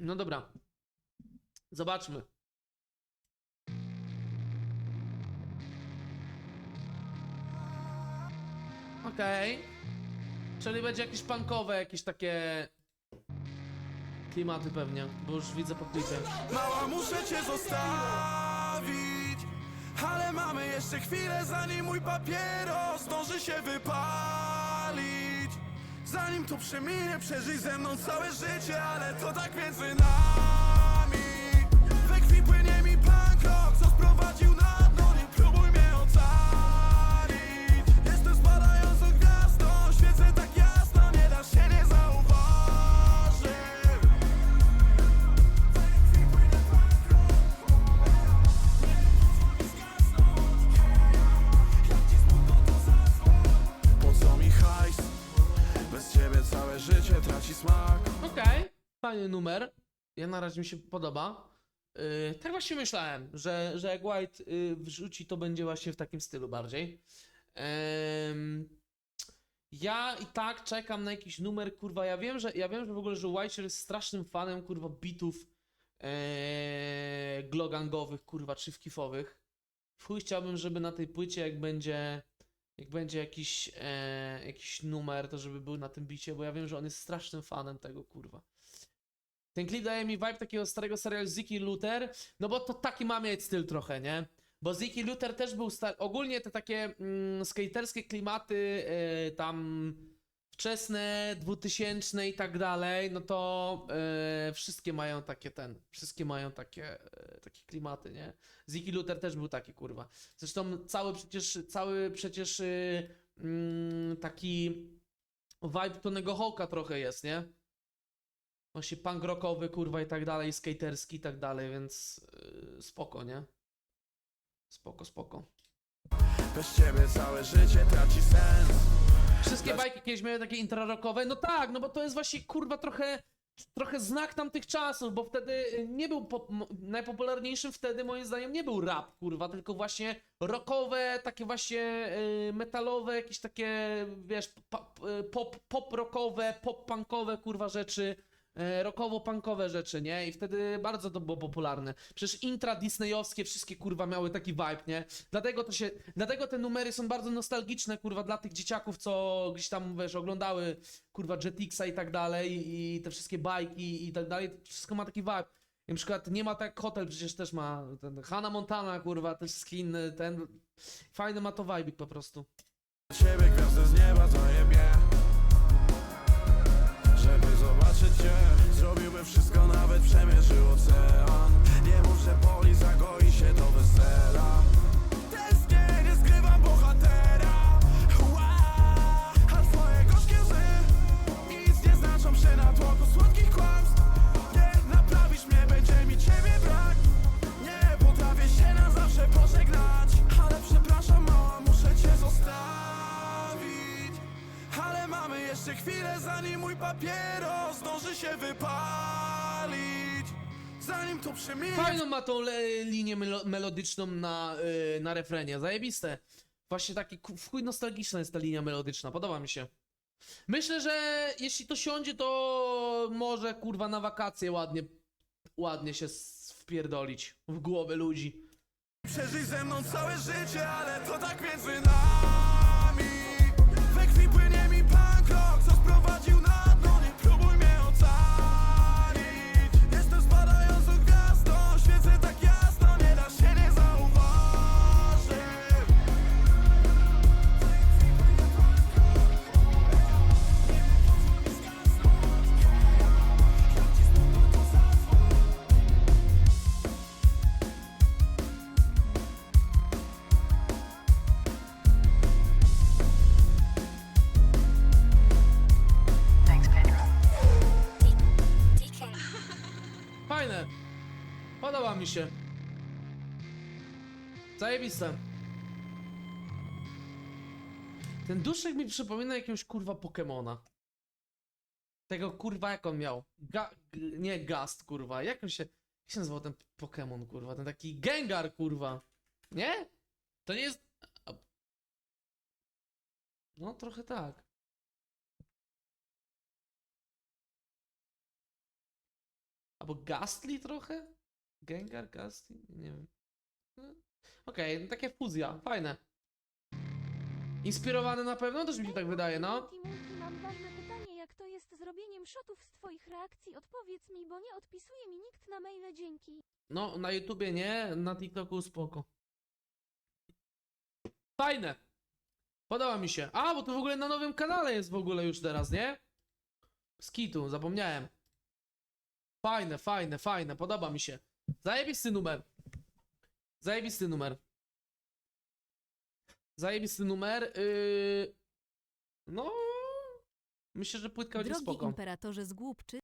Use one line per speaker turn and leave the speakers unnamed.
No dobra. Zobaczmy. Okej. Czyli będzie jakieś punkowe, jakieś takie klimaty pewnie, bo już widzę po klipie.
Mała, muszę cię zostawić Ale mamy jeszcze chwilę, zanim mój papieros zdąży się wypalić Zanim to przeminie, przeżyj ze mną całe życie Ale to tak między nami traci smak
Okej, fajny numer. Ja na razie mi się podoba. Yy, tak właśnie myślałem, że, że jak White yy, wrzuci, to będzie właśnie w takim stylu bardziej. Em, ja i tak czekam na jakiś numer, kurwa. Ja wiem, że ja wiem, że w ogóle, że White jest strasznym fanem, kurwa, bitów ee, glogangowych, kurwa, czy wkifowych. Chuj chciałbym, żeby na tej płycie, jak będzie jak będzie jakiś, e, jakiś numer, to żeby był na tym bicie, bo ja wiem, że on jest strasznym fanem tego, kurwa. Ten klip daje mi vibe takiego starego serialu Ziki Luther, no bo to taki ma mieć styl trochę, nie? Bo Ziki Luther też był stary. Ogólnie te takie mm, skaterskie klimaty, e, tam wczesne, dwutysięczne i tak dalej, no to e, wszystkie mają takie ten, wszystkie mają takie, e, takie klimaty, nie? Ziki Luther też był taki, kurwa. Zresztą cały przecież, cały przecież y, mm, taki vibe Tonego Hawka trochę jest, nie? Właśnie punk rockowy, kurwa i tak dalej, skaterski i tak dalej, więc y, spoko, nie? Spoko, spoko.
Bez ciebie całe życie traci sens
bajki kiedyś miały takie intrarockowe, no tak, no bo to jest właśnie, kurwa, trochę trochę znak tamtych czasów, bo wtedy y, nie był mo- najpopularniejszym wtedy moim zdaniem nie był rap, kurwa, tylko właśnie rockowe, takie właśnie y, metalowe, jakieś takie, wiesz, y, pop, pop rockowe, pop punkowe, kurwa, rzeczy. Y, Rockowo-punkowe rzeczy, nie? I wtedy bardzo to było popularne. Przecież intra disneyowskie wszystkie kurwa miały taki vibe, nie? Dlatego to się, dlatego te numery są bardzo nostalgiczne, kurwa, dla tych dzieciaków, co gdzieś tam, wiesz, oglądały kurwa Jetixa i tak dalej i te wszystkie bajki i tak dalej, wszystko ma taki vibe. Na przykład nie ma tak hotel, przecież też ma ten Hannah Montana, kurwa, te wszystkie inne, ten fajny ma to vibe po prostu.
Ciebie gwiazdę z nieba zajebie zobaczyć cię Zrobiłbym wszystko, nawet przemierzył ocean. Nie jeszcze chwilę, zanim mój papieros zdąży się wypalić Zanim to przeminie
Fajną ma tą le- linię melo melodyczną na, yy, na refrenie, zajebiste. Właśnie taki ku- w chuj nostalgiczna jest ta linia melodyczna, podoba mi się. Myślę, że jeśli to siądzie, to może kurwa na wakacje ładnie, ładnie się s- wpierdolić w głowę ludzi.
Przeżyj ze mną całe życie, ale to tak między nami
Fajne. Podoba mi się. Zajebiste. Ten duszek mi przypomina jakiegoś kurwa Pokemona. Tego kurwa jak on miał? Ga nie Gast kurwa. Jak on się. Jak się nazywał ten Pokemon kurwa? Ten taki Gengar kurwa. Nie? To nie jest. No trochę tak. Albo Gastly trochę? Gengar, Gastly? Nie wiem. No, Okej, no takie fuzja, fajne. Inspirowane na pewno, też mi się tak wydaje, no.
Multi, multi, mam ważne pytanie, jak to jest z shotów z twoich reakcji? Odpowiedz mi, bo nie odpisuje mi nikt na maile, dzięki.
No, na YouTubie nie, na TikToku spoko. Fajne. Podoba mi się. A, bo to w ogóle na nowym kanale jest w ogóle już teraz, nie? Skitu, zapomniałem. Fajne, fajne, fajne, podoba mi się. Zajebisty numer. Zajebisty numer. Zajebisty numer. Yy... No. Myślę, że płytka będzie
Drogi
spoko.
imperatorze zgłupczy,